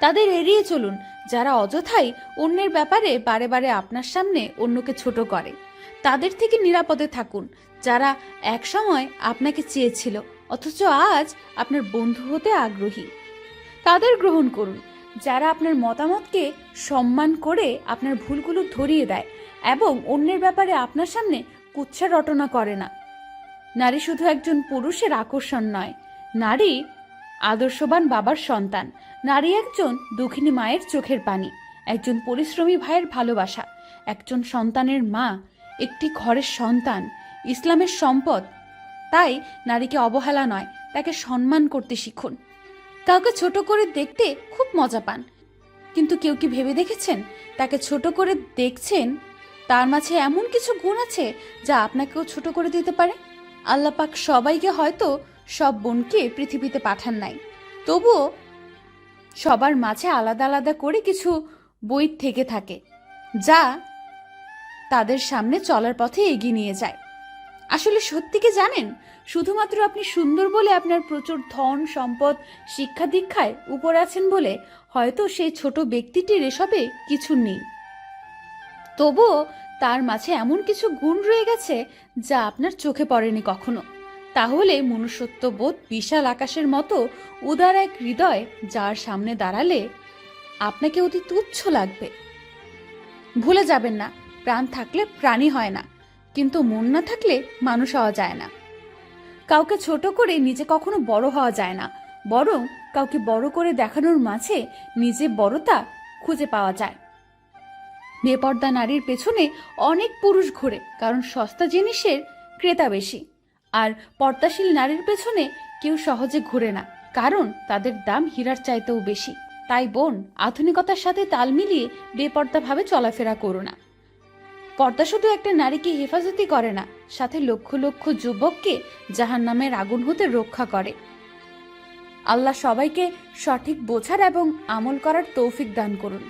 তাদের এড়িয়ে চলুন, যারা অযথাই অন্যের ব্যাপারে বারে বারে আপনার সামনে অন্যকে ছোট করে। তাদের থেকে নিরাপদে থাকুন, যারা একসময় আপনাকে চেয়েছিল, অথচ আজ আপনার বন্ধু হতে আগ্রহী। তাদের গ্রহণ করুন, যারা আপনার মতামতকে সম্মান করে আপনার ভুলগুলো ধরিয়ে দেয় এবং অন্যের ব্যাপারে আপনার সামনে কুচ্ছা রটনা করে না। নারী শুধু একজন পুরুষের আকর্ষণ নয়, নারী আদর্শবান বাবার সন্তান। নারী একজন দুঃখিনী মায়ের চোখের পানি, একজন পরিশ্রমী ভাইয়ের ভালোবাসা, একজন সন্তানের মা, একটি ঘরের সন্তান, ইসলামের সম্পদ। তাই নারীকে অবহেলা নয়, তাকে সম্মান করতে শিখুন। কাউকে ছোট করে দেখতে খুব মজা পান। কিন্তু কেউ কি ভেবে দেখেছেন? তাকে ছোট করে দেখছেন? তার মাঝে এমন কিছু গুণ আছে যা আপনাকেও ছোট করে দিতে পারে? আল্লাপাক সবাইকে হয়তো সব বোনকে পৃথিবীতে পাঠান নাই। তবুও সবার মাঝে আলাদা আলাদা করে কিছু বই থেকে থাকে, যা তাদের সামনে চলার পথে এগিয়ে নিয়ে যায়। আসলে সত্যি কি জানেন? শুধুমাত্র আপনি সুন্দর বলে আপনার প্রচুর ধন, সম্পদ, শিক্ষা দীক্ষায় উপরে আছেন বলে হয়তো সেই ছোট ব্যক্তিটির এসবে কিছু নেই। তবুও তার মাঝে এমন কিছু গুণ রয়ে গেছে যা আপনার চোখে পড়েনি কখনো। তাহলে মনুষ্যত্ব বোধ বিশাল আকাশের মতো উদার এক হৃদয় যার সামনে দাঁড়ালে আপনাকে অতি তুচ্ছ লাগবে। ভুলে যাবেন না, প্রাণ থাকলে প্রাণী হয় না, কিন্তু মন না থাকলে মানুষ হওয়া যায় না। কাউকে ছোট করে নিজে কখনো বড় হওয়া যায় না, বরং কাউকে বড় করে দেখানোর মাঝে নিজে বড়তা খুঁজে পাওয়া যায়। বেপর্দা নারীর পেছনে অনেক পুরুষ ঘোরে, কারণ সস্তা জিনিসের ক্রেতা বেশি। আর পর্দাশীল নারীর পেছনে কেউ সহজে ঘুরে না, কারণ তাদের দাম হীরার চাইতেও বেশি। তাই বোন, আধুনিকতার সাথে তাল মিলিয়ে বেপর্দাভাবে চলাফেরা করো না। পর্দা শুধু একটা নারীকে হেফাজতি করে না, সাথে লক্ষ লক্ষ যুবককে জাহান নামের আগুন হতে রক্ষা করে। আল্লাহ সবাইকে সঠিক বোঝার এবং আমল করার তৌফিক দান করুন।